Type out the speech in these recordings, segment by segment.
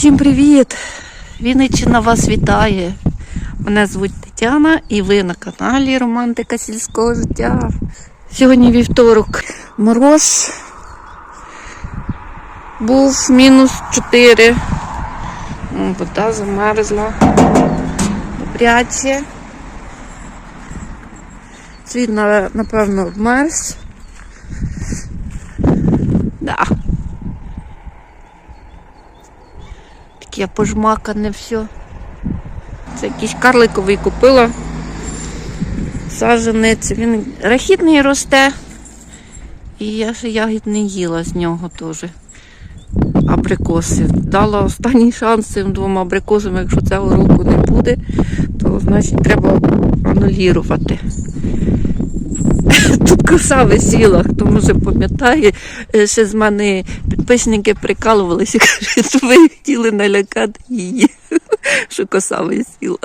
Всім привіт! Вінниччина вас вітає. Мене звуть Тетяна і ви на каналі Романтика сільського життя. Сьогодні вівторок. Мороз був мінус 4. Вода замерзла. Добряче. Світ, напевно, обмерз. Да. Таке пожмакане все. Це якийсь карликовий купила. Саженець. Він рахітний росте. І я ще ягід не їла з нього теж. Абрикоси. Дала останній шанс цим двом абрикосам, якщо цього року не буде, то значить треба анулірувати. Коса висіла, хто може пам'ятає, е, ще з мене підписники прикалувалися, кажуть, ви хотіли налякати її, що коса висіла.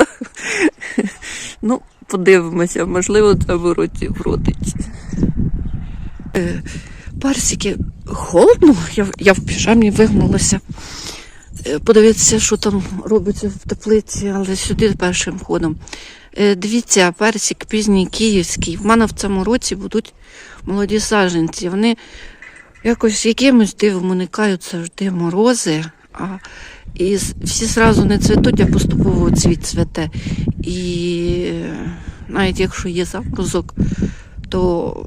Ну, подивимося, можливо, це в році вродиться. Е, Парсики холодно, я, я в піжамі вигнулася. Е, Подивитися, що там робиться в теплиці, але сюди першим ходом. Е, Дивіться, персик пізній київський. В мене в цьому році будуть молоді саджанці. Вони якось якимось дивом уникають завжди морози, а і всі зразу не цвітуть, а поступово цвіт цвете. І навіть якщо є заморозок, то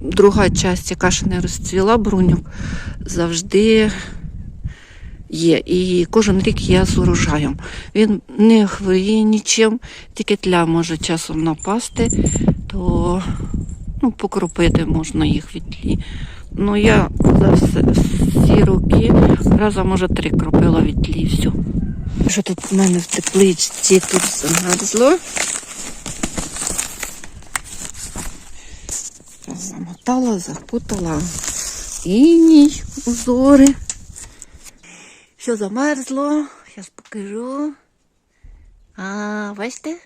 друга часть, яка ще не розцвіла бруньок, завжди є. І кожен рік є з урожаєм. Він не хворіє нічим, тільки тля може часом напасти, то ну, покропити можна їх від тлі. Ну я за всі роки раза, може, три кропила від тлі. і Все. Що тут в мене в тепличці тут замерзло. Замотала, запутала. Іній узори. Все замерзло. Зараз покажу. А, бачите?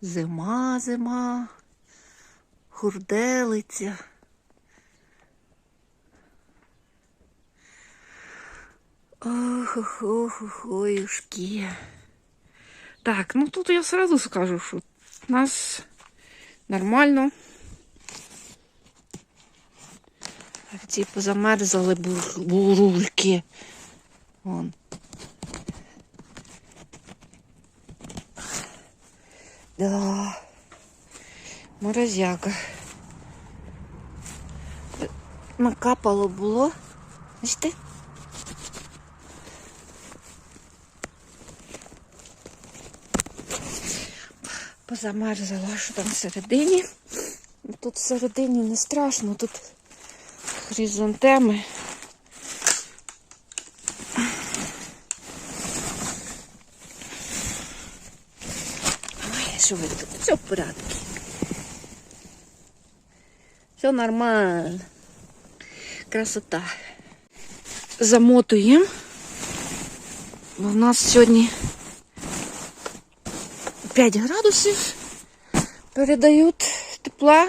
Зима, зима. Хурделиця. Ох, ох, ох, ох, охуюшки. Так, ну тут я сразу скажу, що у нас нормально. Так, ці позамерзали бурульки. Вон. Да. Морозяка. Накапало було. Бачите? Позамерзала, що там всередині. Тут всередині не страшно, тут хризантеми. Ой, що ви тут? Все в порядку. Все нормально. Красота. Замотуємо. Бо в нас сьогодні 5 градусів передають тепла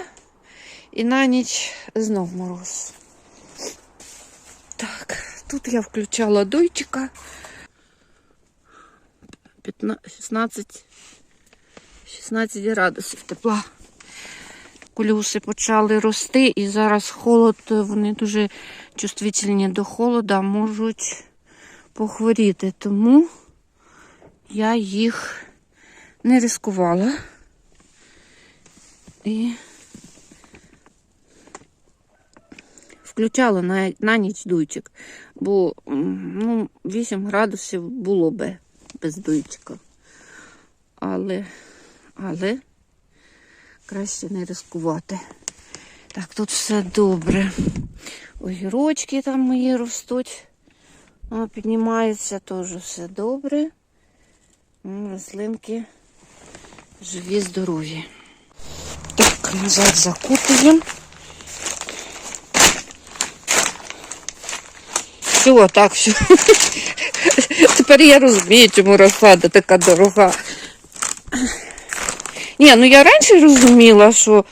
і на ніч знов мороз. Так, тут я включала дуйчика. 15, 16, 16 градусів тепла. Колюси почали рости і зараз холод, вони дуже чувствительні до холода, можуть похворіти. Тому я їх не ризикувала. І включала на, на ніч дуйчик, бо ну, 8 градусів було би без дуйчика. Але, але краще не ризикувати. Так, тут все добре. Огірочки там мої ростуть. О, піднімаються теж все добре. Рослинки живі, здорові. Так, назад закутуємо. Все, так, все. Тепер я розумію, чому розсада така дорога. Ні, ну я раніше розуміла, що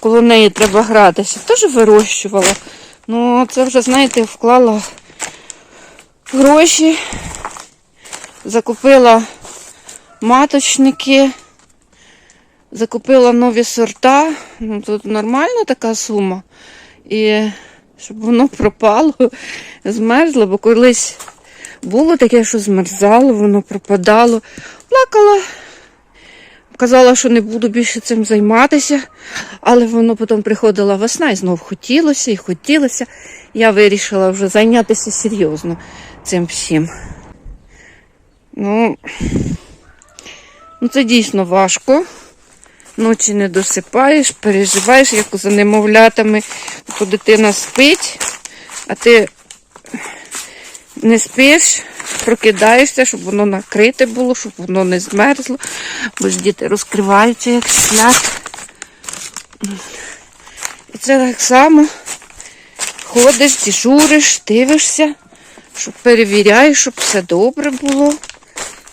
коло неї треба гратися. Теж вирощувала. Ну, це вже, знаєте, вклала гроші, закупила маточники, закупила нові сорта. Ну, тут нормальна така сума. І щоб воно пропало, змерзло, бо колись було таке, що змерзало, воно пропадало. Плакала, казала, що не буду більше цим займатися, але воно потім приходила весна і знов хотілося і хотілося. Я вирішила вже зайнятися серйозно цим всім. Ну, ну це дійсно важко. Ночі не досипаєш, переживаєш, як за немовлятами, то дитина спить, а ти не спиш, прокидаєшся, щоб воно накрите було, щоб воно не змерзло, бо ж діти розкриваються як слід. І це так само ходиш, дежуриш, дивишся, щоб перевіряєш, щоб все добре було.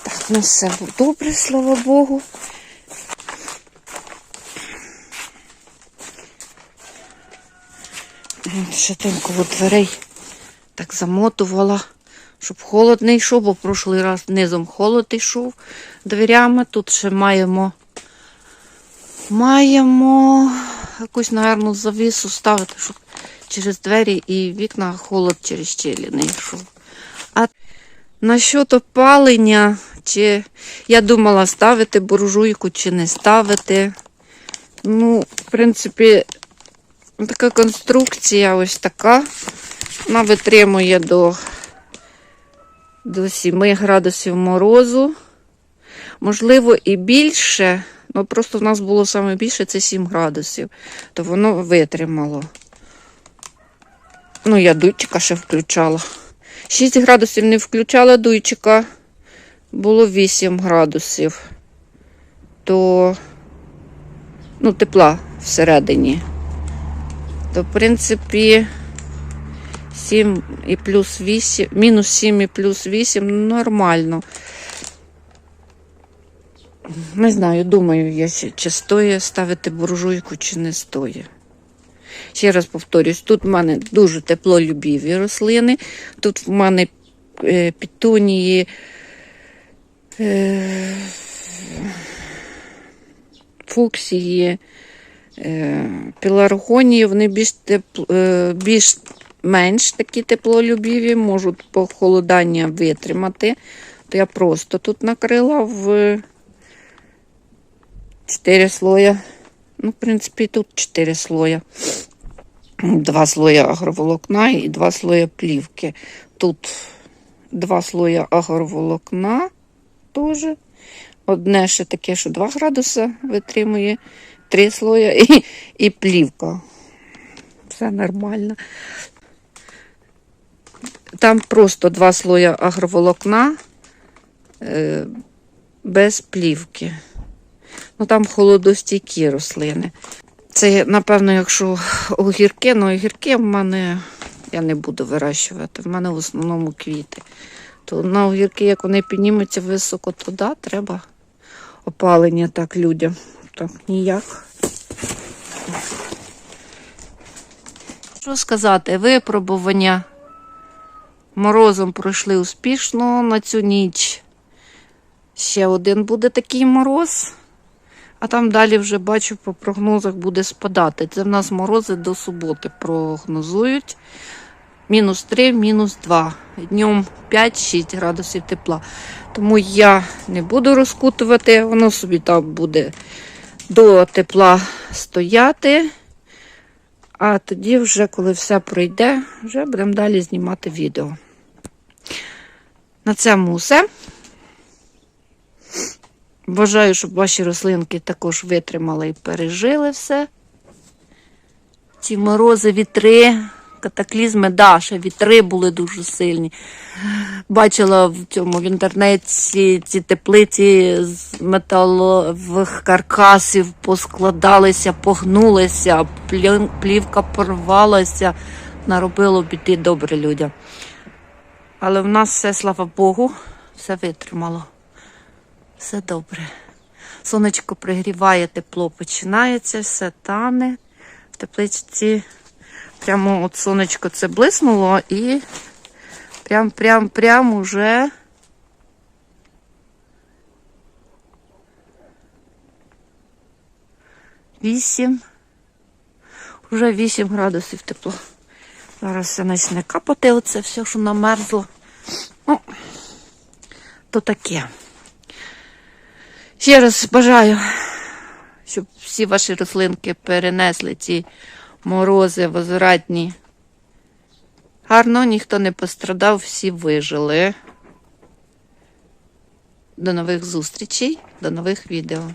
Так, ну все добре, слава Богу. Там коло дверей так замотувала, щоб холод не йшов, бо прошлий раз низом холод йшов дверями. Тут ще маємо, маємо якусь, напевно, завісу ставити, щоб через двері і вікна холод через щелі не йшов. А насчет опалення, чи я думала ставити буржуйку, чи не ставити. Ну, в принципі, така конструкція ось така. Вона витримує до, до 7 градусів морозу. Можливо, і більше. Ну, просто в нас було саме більше це 7 градусів, то воно витримало. Ну, я дуйчика ще включала. 6 градусів не включала дуйчика, було 8 градусів. То, ну, тепла всередині. То, в принципі, 7 і плюс 8, мінус 7 і плюс 8 нормально. Не знаю, думаю, я чи стоїть ставити буржуйку, чи не стоїть. Ще раз повторюсь, тут в мене дуже теплолюбіві рослини. Тут в мене е, пітунії, е, фуксії, е, пеларгонії, вони більш, тепл, е, більш менш такі теплолюбіві, можуть похолодання витримати. То я просто тут накрила в 4 слоя. Ну, в принципі, тут 4 слоя. Два слоя агроволокна і два слоя плівки. Тут два слоя агроволокна теж. Одне ще таке, що 2 градуси витримує, три слоя і, і плівка. Все нормально. Там просто два слоя агроволокна е, без плівки. Ну там холодостійкі рослини. Це, напевно, якщо огірки, ну огірки в мене я не буду вирощувати. В мене в основному квіти. То на огірки, як вони піднімуться високо туди, треба опалення так людям. Так ніяк. Що сказати, випробування морозом пройшли успішно на цю ніч. Ще один буде такий мороз. А там далі вже бачу по прогнозах буде спадати. Це в нас морози до суботи прогнозують. Мінус 3, мінус 2. Днем 5-6 градусів тепла. Тому я не буду розкутувати, воно собі там буде до тепла стояти. А тоді, вже, коли все пройде, вже будемо далі знімати відео. На цьому все. Бажаю, щоб ваші рослинки також витримали і пережили все. Ці морози, вітри, катаклізми, да, ще вітри були дуже сильні. Бачила в цьому в інтернеті ці теплиці з металових каркасів поскладалися, погнулися, плівка порвалася, наробило біди добре людям. Але в нас все, слава Богу, все витримало. Все добре. Сонечко пригріває, тепло починається, все тане. В тепличці Прямо от сонечко це блиснуло і прям, прям, прям уже. Вісім. Уже 8 градусів тепло. Зараз все почне капати оце все, що намерзло. Ну, то таке. Ще раз бажаю, щоб всі ваші рослинки перенесли ці морози возвратні. Гарно, ніхто не пострадав, всі вижили. До нових зустрічей, до нових відео.